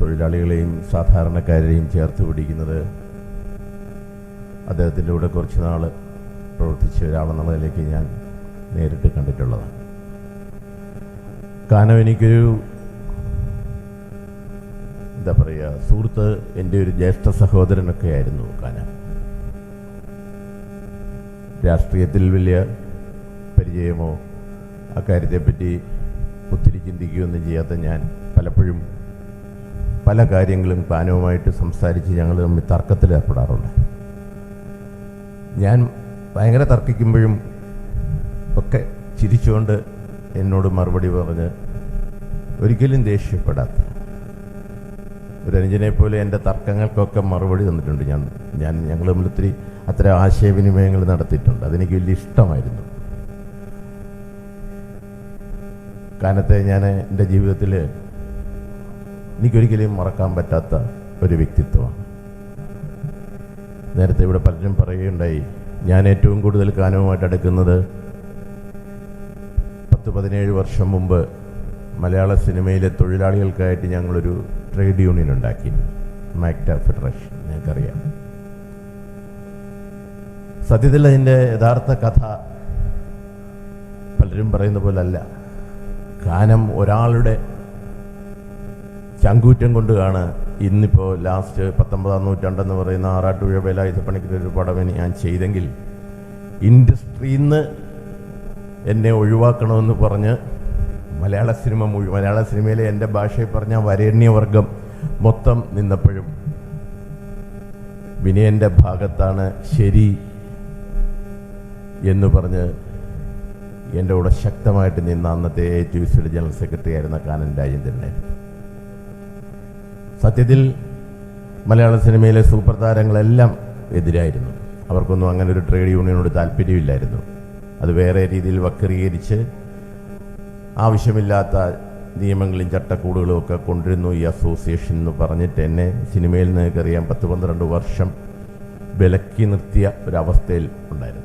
തൊഴിലാളികളെയും സാധാരണക്കാരെയും ചേർത്ത് പിടിക്കുന്നത് അദ്ദേഹത്തിന്റെ കൂടെ കുറച്ച് നാൾ പ്രവർത്തിച്ച ഒരാളെന്നുള്ള നിലയ്ക്ക് ഞാൻ നേരിട്ട് കണ്ടിട്ടുള്ളതാണ്. കാരണം എനിക്കൊരു എന്താ പറയുക സുഹൃത്ത് എന്റെ ഒരു ജ്യേഷ്ഠ സഹോദരനൊക്കെ ആയിരുന്നു കാനം. രാഷ്ട്രീയത്തിൽ വലിയ പരിചയമോ അക്കാര്യത്തെപ്പറ്റി ഒത്തിരി ചിന്തിക്കുകയൊന്നും ചെയ്യാത്ത ഞാൻ പലപ്പോഴും പല കാര്യങ്ങളും പാനവുമായിട്ട് സംസാരിച്ച് ഞങ്ങൾ തമ്മിൽ തർക്കത്തിൽ ഏർപ്പെടാറുണ്ട്. ഞാൻ ഭയങ്കര തർക്കിക്കുമ്പോഴും ഒക്കെ ചിരിച്ചുകൊണ്ട് എന്നോട് മറുപടി പറഞ്ഞ് ഒരിക്കലും ദേഷ്യപ്പെടാത്ത ഒരു അനുജനെ പോലെ എന്റെ തർക്കങ്ങൾക്കൊക്കെ മറുപടി തന്നിട്ടുണ്ട്. ഞാൻ ഞാൻ ഞങ്ങൾ തമ്മിൽ ഒത്തിരി അത്തരം ആശയവിനിമയങ്ങൾ നടത്തിയിട്ടുണ്ട്. അതെനിക്ക് വലിയ ഇഷ്ടമായിരുന്നു. കാലത്തെ ഞാൻ എന്റെ ജീവിതത്തിൽ എനിക്കൊരിക്കലും മറക്കാൻ പറ്റാത്ത ഒരു വ്യക്തിത്വമാണ്. നേരത്തെ ഇവിടെ പലരും പറയുകയുണ്ടായി ഞാൻ ഏറ്റവും കൂടുതൽ കാനവുമായിട്ട് അടുക്കുന്നത് പത്ത് പതിനേഴ് വർഷം മുമ്പ് മലയാള സിനിമയിലെ തൊഴിലാളികൾക്കായിട്ട് ഞങ്ങളൊരു ട്രേഡ് യൂണിയൻ ഉണ്ടാക്കി. മാക്ട ഫെഡറേഷൻ ഞങ്ങൾക്കറിയാം സത്യത്തിൽ അതിന്റെ യഥാർത്ഥ കഥ പലരും പറയുന്ന പോലെ അല്ല കാനം ഒരാളുടെ ചങ്കൂറ്റം കൊണ്ടാണ് ഇന്നിപ്പോൾ ലാസ്റ്റ് പത്തൊമ്പതാം നൂറ്റാണ്ടെന്ന് പറയുന്ന ആറാട്ടുപുഴ വേലായുധപ്പണിക്കർ ഒരു പടവിന് ഞാൻ ചെയ്തെങ്കിൽ ഇൻഡസ്ട്രിയിൽ നിന്ന് എന്നെ ഒഴിവാക്കണമെന്ന് പറഞ്ഞ് മലയാള സിനിമ മുഴുവൻ മലയാള സിനിമയിലെ എന്റെ ഭാഷയിൽ പറഞ്ഞ വരേണ്യവർഗം മൊത്തം നിന്നപ്പോഴും വിനയന്റെ ഭാഗത്താണ് ശരി എന്ന് പറഞ്ഞ് എന്റെ കൂടെ ശക്തമായിട്ട് നിന്ന അന്നത്തെ എ ജനറൽ സെക്രട്ടറി ആയിരുന്ന കാനൻ രാജേന്ദ്രനെ സത്യത്തിൽ മലയാള സിനിമയിലെ സൂപ്പർ താരങ്ങളെല്ലാം എതിരായിരുന്നു. അവർക്കൊന്നും അങ്ങനെ ഒരു ട്രേഡ് യൂണിയനോട് താല്പര്യമില്ലായിരുന്നു. അത് വേറെ രീതിയിൽ വക്രീകരിച്ച് ആവശ്യമില്ലാത്ത നിയമങ്ങളും ചട്ടക്കൂടുകളും ഒക്കെ കൊണ്ടിരുന്നു ഈ അസോസിയേഷൻ എന്ന് പറഞ്ഞിട്ട് എന്നെ സിനിമയിൽ കയറിയാൻ പത്ത് പന്ത്രണ്ട് വർഷം വിലക്കി നിർത്തിയ ഒരവസ്ഥയിൽ ഉണ്ടായിരുന്നു.